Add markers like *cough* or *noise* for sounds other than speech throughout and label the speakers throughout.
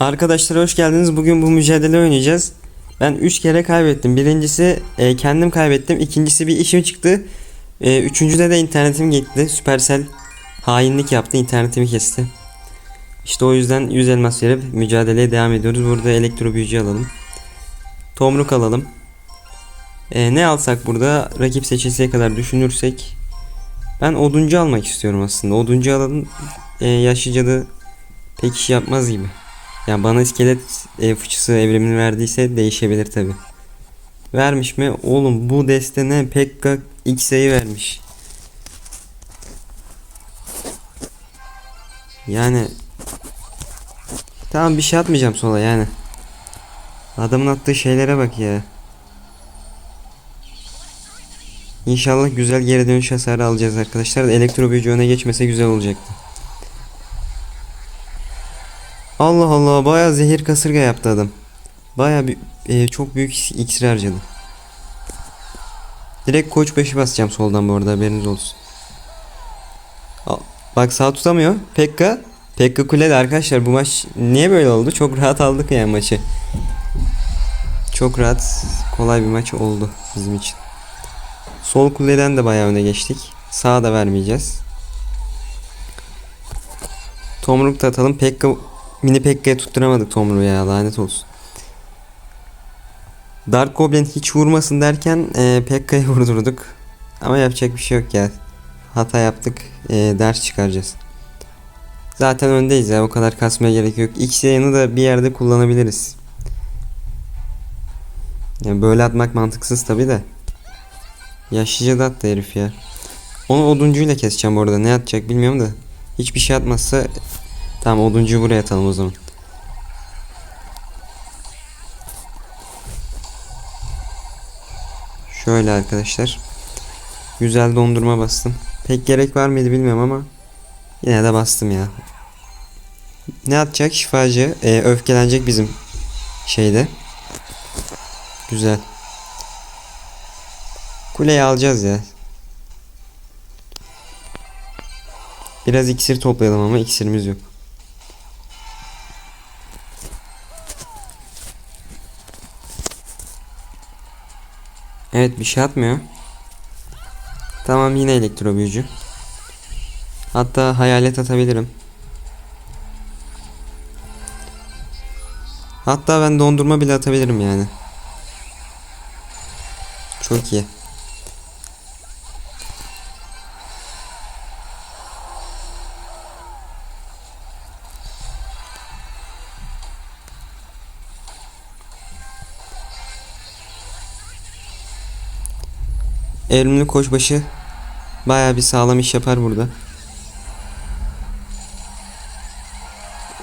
Speaker 1: Arkadaşlar hoş geldiniz. Bugün bu mücadele oynayacağız. Ben 3 kere kaybettim. Birincisi e, kendim kaybettim. İkincisi bir işim çıktı. E, üçüncüde de internetim gitti. Supercell hainlik yaptı. internetimi kesti. İşte o yüzden 100 elmas verip mücadeleye devam ediyoruz. Burada elektro büyücü alalım. Tomruk alalım. E, ne alsak burada rakip seçilseye kadar düşünürsek ben oduncu almak istiyorum aslında. Oduncu alalım. E, yaşlı cadı pek iş yapmaz gibi. Ya bana iskelet e, fıçısı evrimini verdiyse değişebilir tabi. Vermiş mi? Oğlum bu deste ne? Pekka X'e'yi vermiş. Yani Tamam bir şey atmayacağım sola yani. Adamın attığı şeylere bak ya. İnşallah güzel geri dönüş hasarı alacağız arkadaşlar. Elektro büyücü öne geçmese güzel olacaktı. Allah Allah baya zehir kasırga yaptı adam. Baya e, çok büyük iksir harcadı. Direkt koç başı basacağım soldan bu arada haberiniz olsun. Al, bak sağ tutamıyor. Pekka. Pekka kulede arkadaşlar bu maç niye böyle oldu? Çok rahat aldık yani maçı. Çok rahat kolay bir maç oldu bizim için. Sol kuleden de bayağı öne geçtik. Sağa da vermeyeceğiz. Tomruk da atalım. Pekka Mini Pekka'ya tutturamadık Tomru'yu ya lanet olsun. Dark Goblin hiç vurmasın derken e, Pekka'yı *laughs* vurdurduk. Ama yapacak bir şey yok ya. Hata yaptık. E, ders çıkaracağız. Zaten öndeyiz ya o kadar kasmaya gerek yok. X yayını da bir yerde kullanabiliriz. Yani böyle atmak mantıksız tabi de. Yaşlıca da attı herif ya. Onu oduncuyla keseceğim bu arada. Ne atacak bilmiyorum da. Hiçbir şey atmazsa Tamam oduncuyu buraya atalım o zaman. Şöyle arkadaşlar. Güzel dondurma bastım. Pek gerek var mıydı bilmiyorum ama yine de bastım ya. Ne atacak şifacı? Ee, öfkelenecek bizim şeyde. Güzel. Kuleyi alacağız ya. Biraz iksir toplayalım ama iksirimiz yok. Evet bir şey atmıyor. Tamam yine elektro büyücü. Hatta hayalet atabilirim. Hatta ben dondurma bile atabilirim yani. Çok iyi. Evrimli koçbaşı baya bir sağlam iş yapar burada.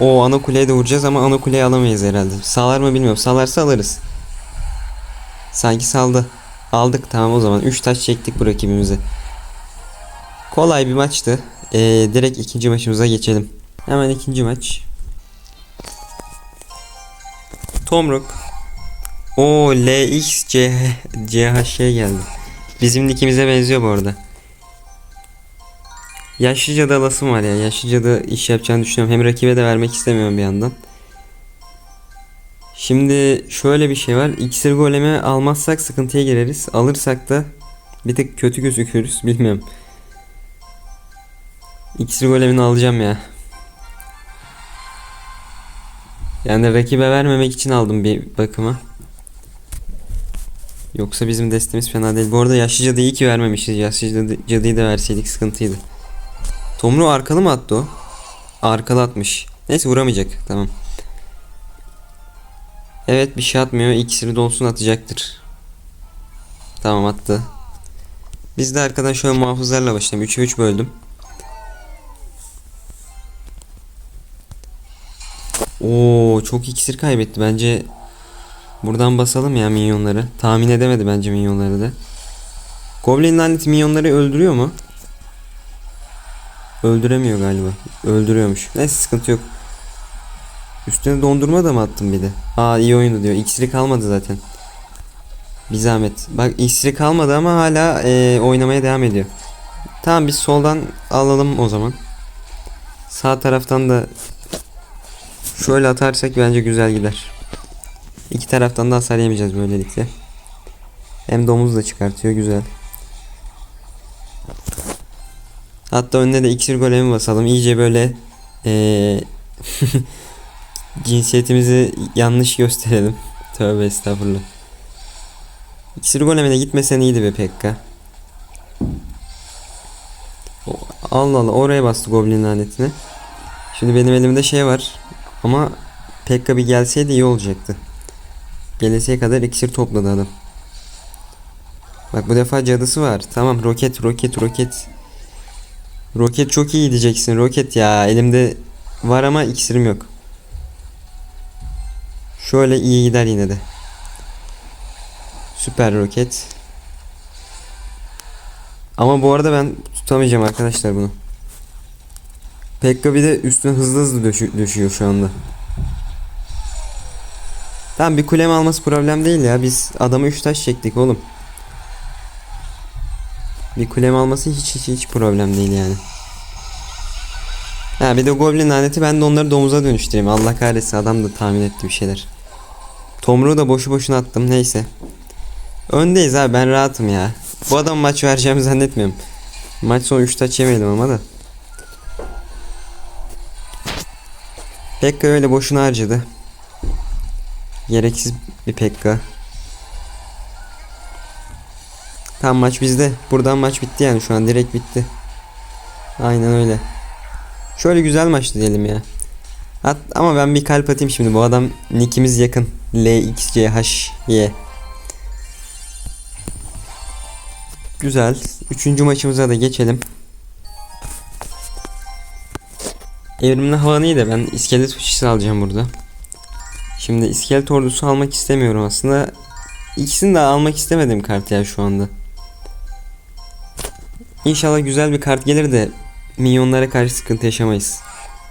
Speaker 1: O ana kuleye de vuracağız ama ana kuleyi alamayız herhalde. Sağlar mı bilmiyorum. Sağlarsa alırız. Sanki saldı. Aldık tamam o zaman. 3 taş çektik bu rakibimize. Kolay bir maçtı. Ee, direkt ikinci maçımıza geçelim. Hemen ikinci maç. Tomruk. O LX CH geldi. Bizim nikimize benziyor bu arada. Yaşlıca da alasım var ya. Yaşlıca da iş yapacağını düşünüyorum. Hem rakibe de vermek istemiyorum bir yandan. Şimdi şöyle bir şey var. İksir golemi almazsak sıkıntıya gireriz. Alırsak da bir tık kötü gözüküyoruz. *laughs* Bilmiyorum. İksir golemini alacağım ya. Yani rakibe vermemek için aldım bir bakıma. Yoksa bizim destemiz fena değil. Bu arada yaşlı cadıyı iyi ki vermemişiz. Yaşlı cadı, cadıyı da verseydik sıkıntıydı. Tomru arkalı mı attı o? Arkalı atmış. Neyse vuramayacak. Tamam. Evet bir şey atmıyor. İkisini dolsun atacaktır. Tamam attı. Biz de arkadan şöyle muhafızlarla başlayalım. 3'e 3 böldüm. Oo çok iksir kaybetti. Bence Buradan basalım ya minyonları. Tahmin edemedi bence minyonları da. Goblin lanet minyonları öldürüyor mu? Öldüremiyor galiba. Öldürüyormuş. Neyse sıkıntı yok. Üstüne dondurma da mı attım bir de? Aa iyi oyundu diyor. İksiri kalmadı zaten. Bir zahmet. Bak iksiri kalmadı ama hala e, oynamaya devam ediyor. Tamam biz soldan alalım o zaman. Sağ taraftan da Şöyle atarsak bence güzel gider. İki taraftan da hasar yemeyeceğiz böylelikle. Hem domuz da çıkartıyor güzel. Hatta önüne de iksir golemi basalım. İyice böyle eee *laughs* cinsiyetimizi yanlış gösterelim. *laughs* Tövbe estağfurullah. İksir golemine gitmesen iyiydi be Pekka. Allah Allah oraya bastı goblin lanetini. Şimdi benim elimde şey var. Ama Pekka bir gelseydi iyi olacaktı. Gelesiye kadar iksir topladı adam. Bak bu defa cadısı var. Tamam roket roket roket. Roket çok iyi diyeceksin. Roket ya elimde var ama iksirim yok. Şöyle iyi gider yine de. Süper roket. Ama bu arada ben tutamayacağım arkadaşlar bunu. Pekka bir de üstüne hızlı hızlı düşüyor şu anda. Tamam bir kulem alması problem değil ya. Biz adama 3 taş çektik oğlum. Bir kulem alması hiç hiç hiç problem değil yani. Ha bir de goblin laneti ben de onları domuza dönüştüreyim. Allah kahretsin adam da tahmin etti bir şeyler. Tomruğu da boşu boşuna attım neyse. Öndeyiz abi ben rahatım ya. Bu adam maç vereceğimi zannetmiyorum. Maç sonu 3 taç yemedim ama da. Pekka öyle boşuna harcadı. Gereksiz bir Pekka. Tam maç bizde. Buradan maç bitti yani şu an direkt bitti. Aynen öyle. Şöyle güzel maçtı diyelim ya. Hat, ama ben bir kalp atayım şimdi. Bu adam nickimiz yakın. LXCHY. Güzel. Üçüncü maçımıza da geçelim. Evrimli havanı iyi de ben iskelet uçuşu alacağım burada. Şimdi iskelet ordusu almak istemiyorum aslında. İkisini de almak istemedim kart ya şu anda. İnşallah güzel bir kart gelir de minyonlara karşı sıkıntı yaşamayız.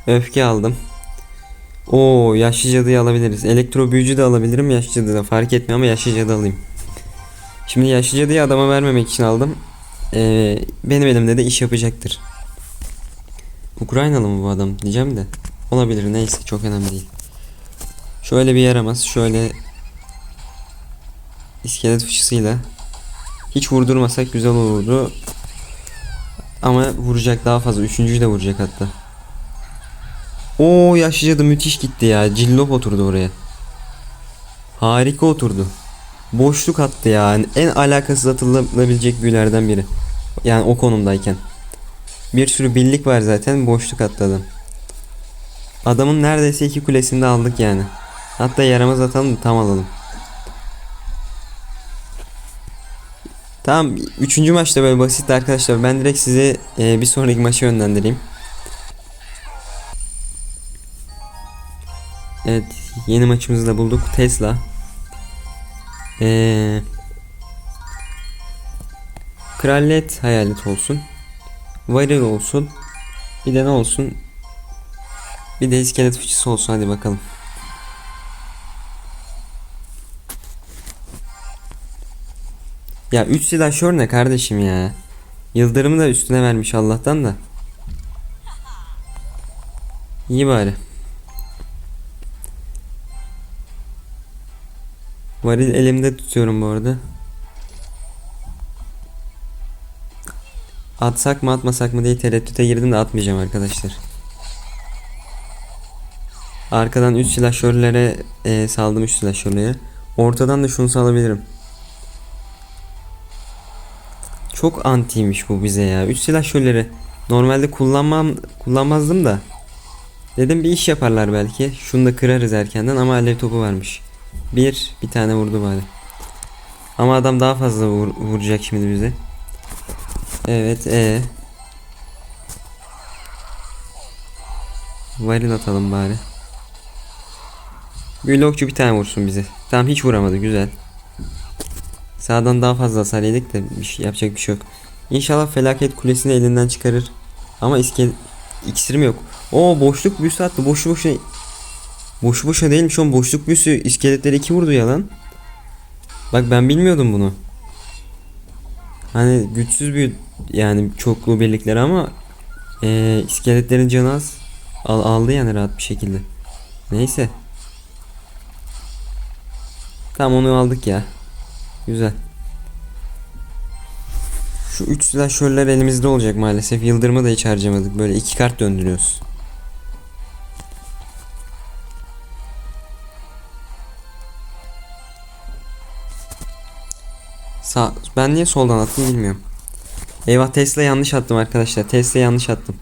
Speaker 1: Öfke aldım. Oo yaşlı cadıyı alabiliriz. Elektro büyücü de alabilirim yaşlı cadı da fark etmiyor ama yaşlı cadı alayım. Şimdi yaşlı cadıyı adama vermemek için aldım. Ee, benim elimde de iş yapacaktır. Ukraynalı mı bu adam diyeceğim de. Olabilir neyse çok önemli değil. Şöyle bir yaramaz şöyle iskelet fıçısıyla hiç vurdurmasak güzel olurdu. Ama vuracak daha fazla. Üçüncüyü de vuracak hatta. Oo yaşlı cadı müthiş gitti ya. Cillop oturdu oraya. Harika oturdu. Boşluk attı yani. En alakasız atılabilecek büyülerden biri. Yani o konumdayken. Bir sürü birlik var zaten. Boşluk attı adam. Adamın neredeyse iki kulesini de aldık yani. Hatta yaramaz atalım tam alalım. Tamam. Üçüncü maçta böyle basitti arkadaşlar. Ben direkt sizi e, bir sonraki maça yönlendireyim. Evet. Yeni maçımızı da bulduk. Tesla. Eee Kraliyet hayalet olsun. Varil olsun. Bir de ne olsun? Bir de iskelet fıçısı olsun hadi bakalım. Ya 3 silahşör ne kardeşim ya? Yıldırımı da üstüne vermiş Allah'tan da. İyi bari. Varil elimde tutuyorum bu arada. Atsak mı atmasak mı diye tereddüte girdim de atmayacağım arkadaşlar. Arkadan 3 silahşörlere e, saldım 3 silahşörlere. Ortadan da şunu salabilirim. Çok antiymiş bu bize ya. 3 silahşörleri normalde kullanmam kullanmazdım da. Dedim bir iş yaparlar belki. Şunu da kırarız erkenden ama alev topu varmış. Bir, bir tane vurdu bari. Ama adam daha fazla vur- vuracak şimdi bize. Evet, e. Varil atalım bari. Blokçu bir tane vursun bize. Tamam hiç vuramadı güzel. Sağdan daha fazla hasar yedik de bir şey, yapacak bir şey yok. İnşallah felaket kulesini elinden çıkarır. Ama iskel iksirim yok. O boşluk büyüsü attı. Boşu boşuna Boşu boşuna değilmiş oğlum. Boşluk büyüsü iskeletleri iki vurdu ya lan. Bak ben bilmiyordum bunu. Hani güçsüz bir yani çoklu birlikleri ama eee iskeletlerin canı az. Al, aldı yani rahat bir şekilde. Neyse. Tamam onu aldık ya. Güzel. Şu 3 silahşörler elimizde olacak maalesef. Yıldırımı da hiç harcamadık. Böyle iki kart döndürüyoruz. Sağ, ben niye soldan attım bilmiyorum. Eyvah Tesla yanlış attım arkadaşlar. Tesla yanlış attım.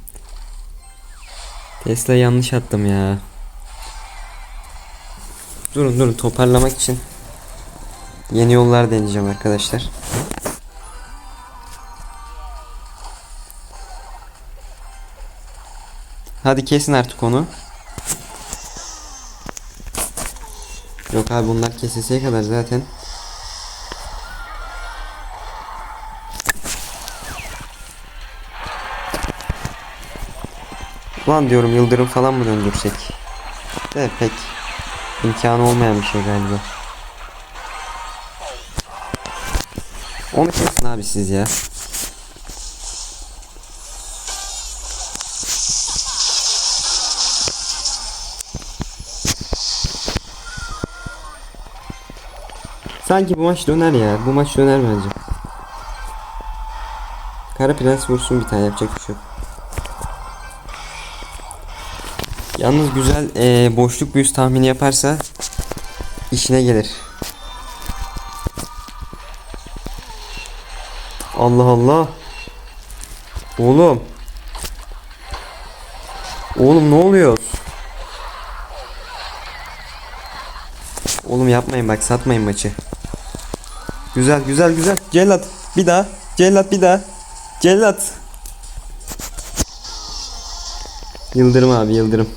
Speaker 1: Tesla yanlış attım ya. Durun durun toparlamak için yeni yollar deneyeceğim arkadaşlar. Hadi kesin artık onu. Yok abi bunlar keseseye kadar zaten. Ulan diyorum yıldırım falan mı döndürsek? De pek imkanı olmayan bir şey galiba. Onu kesin abi siz ya. Sanki bu maç döner ya. Bu maç döner bence. Kara Prens vursun bir tane yapacak bir şey yok. Yalnız güzel eee, boşluk büyüsü tahmini yaparsa işine gelir. Allah Allah. Oğlum. Oğlum ne oluyor? Oğlum yapmayın bak satmayın maçı. Güzel güzel güzel. Cellat bir daha. Cellat bir daha. Cellat. Yıldırım abi yıldırım.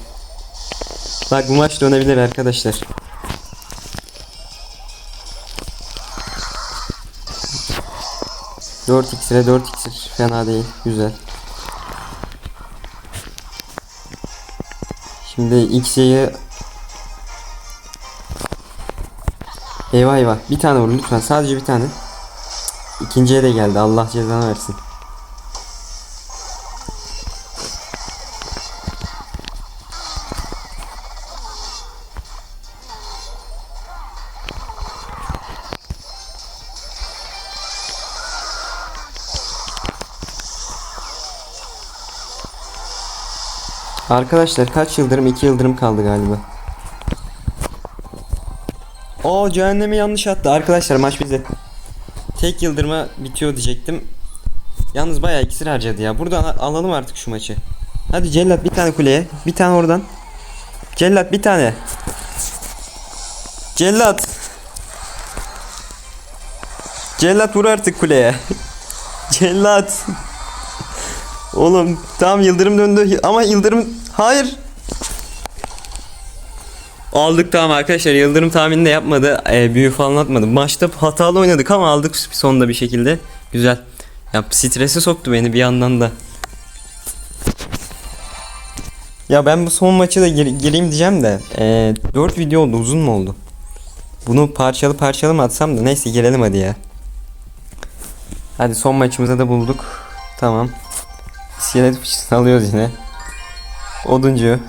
Speaker 1: Bak bu maç dönebilir arkadaşlar. Dört iksire dört iksir fena değil güzel. Şimdi X'yi Eyvah eyvah bir tane vur lütfen sadece bir tane. İkinciye de geldi Allah cezanı versin. Arkadaşlar kaç yıldırım? 2 yıldırım kaldı galiba. O cehennemi yanlış attı. Arkadaşlar maç bize. Tek yıldırıma bitiyor diyecektim. Yalnız bayağı iksir harcadı ya. Buradan al- alalım artık şu maçı. Hadi Cellat bir tane kuleye. Bir tane oradan. Cellat bir tane. Cellat. Cellat vur artık kuleye. *laughs* Cellat. Oğlum tamam yıldırım döndü ama yıldırım hayır. Aldık tamam arkadaşlar yıldırım tahmini de yapmadı. Ee, büyü falan atmadı. Maçta hatalı oynadık ama aldık sonunda bir şekilde. Güzel. Ya strese soktu beni bir yandan da. Ya ben bu son maçı da gir- gireyim diyeceğim de. Ee, 4 video oldu uzun mu oldu? Bunu parçalı parçalı mı atsam da neyse girelim hadi ya. Hadi son maçımıza da bulduk. Tamam. İskelet fıçısını alıyoruz yine. Oduncu.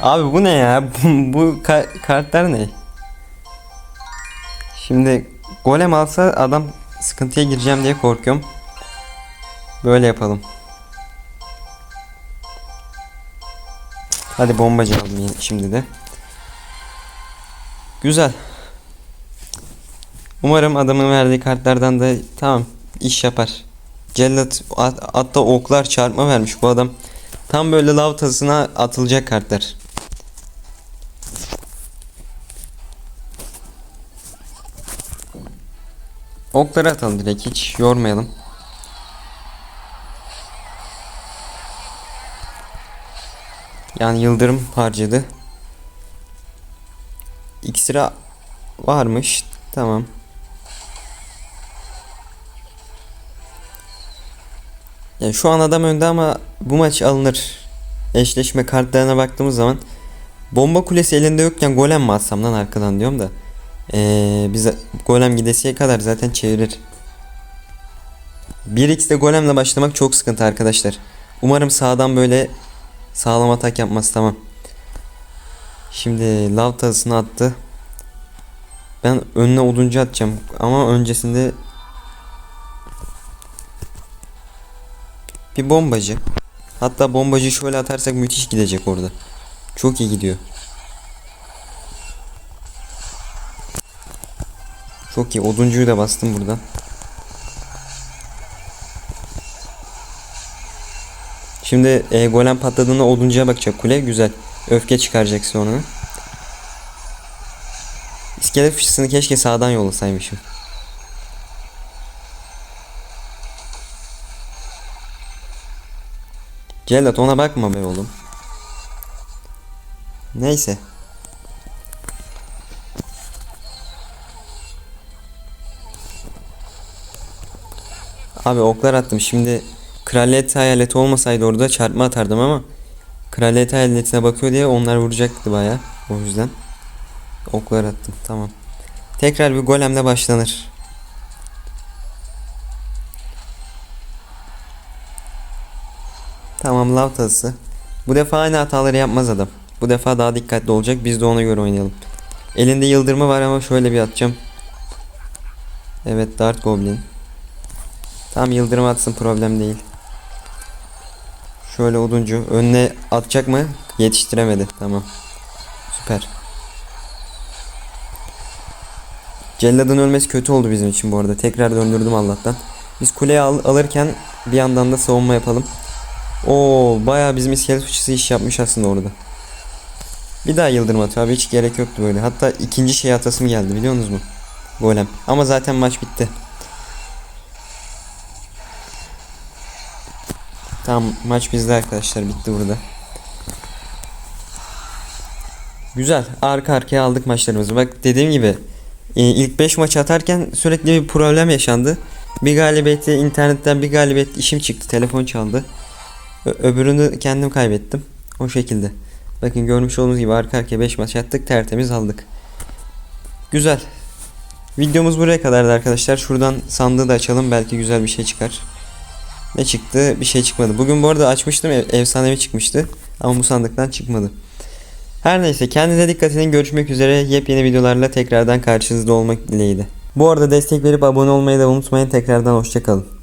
Speaker 1: Abi bu ne ya? *laughs* Bu, ka- kartlar ne? Şimdi golem alsa adam sıkıntıya gireceğim diye korkuyorum. Böyle yapalım. Hadi bombacı yine- şimdi de. Güzel. Umarım adamın verdiği kartlardan da tamam iş yapar. Cellat at- hatta oklar çarpma vermiş bu adam. Tam böyle lav tasına atılacak kartlar. Okları atalım direkt hiç yormayalım. Yani yıldırım harcadı. İksira varmış. Tamam. Şu an adam önde ama bu maç alınır. Eşleşme kartlarına baktığımız zaman bomba kulesi elinde yokken golem mi atsam lan arkadan diyorum da. Ee, biz golem gidesiye kadar zaten çevirir. 1x'de golemle başlamak çok sıkıntı arkadaşlar. Umarım sağdan böyle sağlam atak yapmaz tamam. Şimdi lav tazısını attı. Ben önüne oduncu atacağım ama öncesinde bir bombacı. Hatta bombacı şöyle atarsak müthiş gidecek orada. Çok iyi gidiyor. Çok iyi. Oduncuyu da bastım buradan. Şimdi e, golem patladığında oduncuya bakacak kule. Güzel. Öfke çıkaracak sonra. İskelet fışısını keşke sağdan yollasaymışım. Cellat ona bakma be oğlum. Neyse. Abi oklar attım. Şimdi kraliyet hayaleti olmasaydı orada çarpma atardım ama kraliyet hayaletine bakıyor diye onlar vuracaktı baya. O yüzden oklar attım. Tamam. Tekrar bir golemle başlanır. Tamam lav tazısı. Bu defa aynı hataları yapmaz adam. Bu defa daha dikkatli olacak. Biz de ona göre oynayalım. Elinde yıldırma var ama şöyle bir atacağım. Evet Dart Goblin. Tam yıldırım atsın problem değil. Şöyle oduncu. Önüne atacak mı? Yetiştiremedi. Tamam. Süper. Celladın ölmesi kötü oldu bizim için bu arada. Tekrar döndürdüm Allah'tan. Biz kuleyi al- alırken bir yandan da savunma yapalım. Oo, bayağı bizim iskelet fıçısı iş yapmış aslında orada. Bir daha yıldırım atıyor abi hiç gerek yoktu böyle. Hatta ikinci şey atasım geldi biliyor musunuz mu? Golem. Ama zaten maç bitti. Tamam maç bizde arkadaşlar bitti burada. Güzel. Arka arkaya aldık maçlarımızı. Bak dediğim gibi e, ilk 5 maç atarken sürekli bir problem yaşandı. Bir galibiyeti internetten bir galibiyet işim çıktı. Telefon çaldı. Öbürünü kendim kaybettim. O şekilde. Bakın görmüş olduğunuz gibi arka arkaya 5 maç attık. Tertemiz aldık. Güzel. Videomuz buraya kadardı arkadaşlar. Şuradan sandığı da açalım. Belki güzel bir şey çıkar. Ne çıktı? Bir şey çıkmadı. Bugün bu arada açmıştım. Ev, efsanevi çıkmıştı. Ama bu sandıktan çıkmadı. Her neyse kendinize dikkat edin. Görüşmek üzere. Yepyeni videolarla tekrardan karşınızda olmak dileğiyle. Bu arada destek verip abone olmayı da unutmayın. Tekrardan hoşçakalın.